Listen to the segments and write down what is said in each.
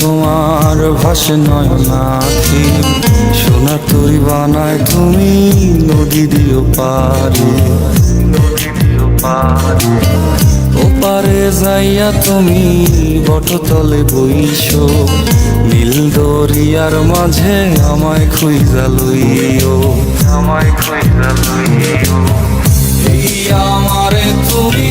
তোমার ভাসে নয়নাখি সোনা তরি বানায় তুমি নদী দিও পারে ওপারে যাইয়া তুমি বটতলে বইছো, নীল দরিয়ার মাঝে আমায় খুঁজা লইও, আমায় খুঁজা লইও। এই আমারে তুমি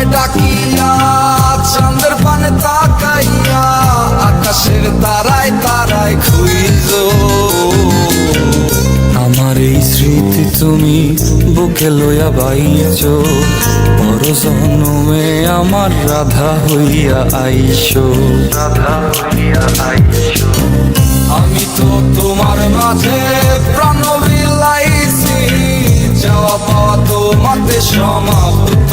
নামে ডাকিয়া চাঁদের পানে তাকাইয়া আকাশের তারায় তারায় খুইজ আমার এই স্মৃতি তুমি বুকে লইয়া বাইছ বড় জন্মে আমার রাধা হইয়া আইসো রাধা হইয়া আইসো আমি তো তোমার মাঝে প্রাণ বিলাইছি যাওয়া পাওয়া তোমাতে সমাপ্ত।